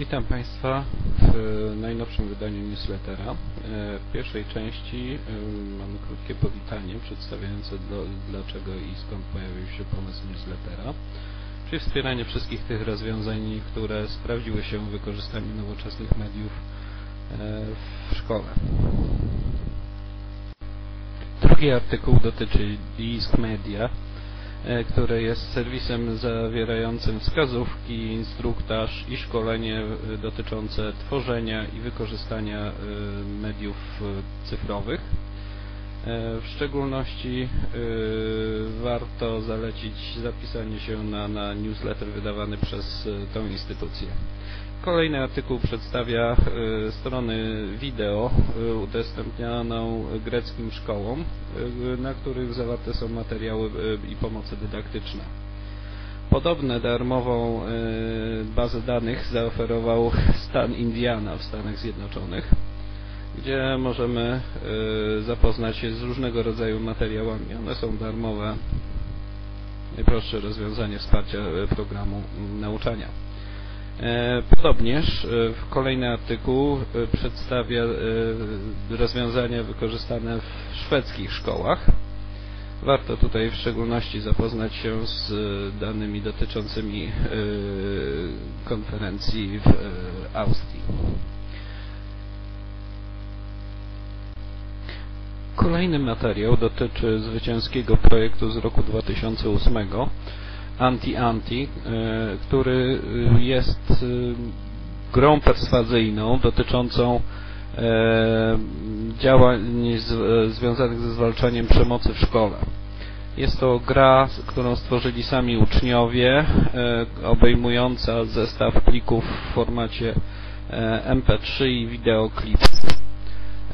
Witam Państwa w najnowszym wydaniu newslettera. W pierwszej części mamy krótkie powitanie przedstawiające do, dlaczego i skąd pojawił się pomysł newslettera, czyli wspieranie wszystkich tych rozwiązań, które sprawdziły się w wykorzystaniu nowoczesnych mediów w szkole. Drugi artykuł dotyczy Disk Media, E, które jest serwisem zawierającym wskazówki, instruktaż i szkolenie e, dotyczące tworzenia i wykorzystania e, mediów cyfrowych. W szczególności warto zalecić zapisanie się na, na newsletter wydawany przez tą instytucję. Kolejny artykuł przedstawia e, strony wideo e, udostępnianą greckim szkołom, e, na których zawarte są materiały i pomoce dydaktyczne. Podobne darmową bazę danych zaoferował stan Indiana w Stanach Zjednoczonych, gdzie możemy zapoznać się z różnego rodzaju materiałami. One są darmowe. Najprostsze rozwiązanie wsparcia programu nauczania. E, podobnież kolejny artykuł przedstawia rozwiązania wykorzystane w szwedzkich szkołach. Warto tutaj w szczególności zapoznać się z danymi dotyczącymi konferencji w Austrii. Kolejny materiał dotyczy zwycięskiego projektu z roku 2008 Anti-Anti, e, który e, jest e, grą perswazyjną dotyczącą działań związanych ze zwalczaniem przemocy w szkole. Jest to gra, którą stworzyli sami uczniowie, obejmująca zestaw plików w formacie MP3 i wideoklips.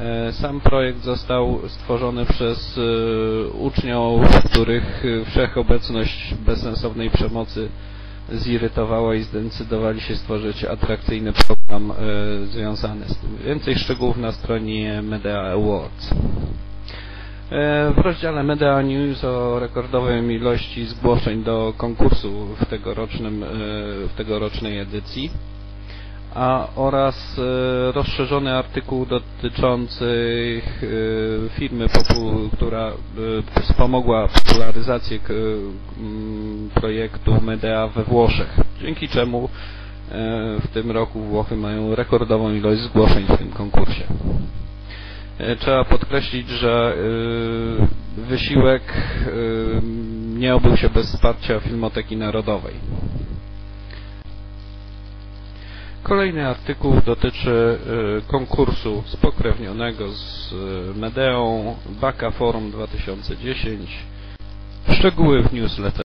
E, sam projekt został stworzony przez e, uczniów, których wszechobecność bezsensownej przemocy zirytowała i zdecydowali się stworzyć atrakcyjny program e, związany z tym. Więcej szczegółów na stronie Media Awards. W rozdziale Media News o rekordowej ilości zgłoszeń do konkursu w, tegorocznym, w tegorocznej edycji a oraz e, rozszerzony artykuł dotyczący e, firmy, która e, wspomogła popularyzację projektu Medea we Włoszech, dzięki czemu w tym roku Włochy mają rekordową ilość zgłoszeń w tym konkursie. Trzeba podkreślić, że wysiłek nie obył się bez wsparcia Filmoteki Narodowej. Kolejny artykuł dotyczy y, konkursu spokrewnionego z y, Medeą Baka Forum 2010. Szczegóły w newsletter.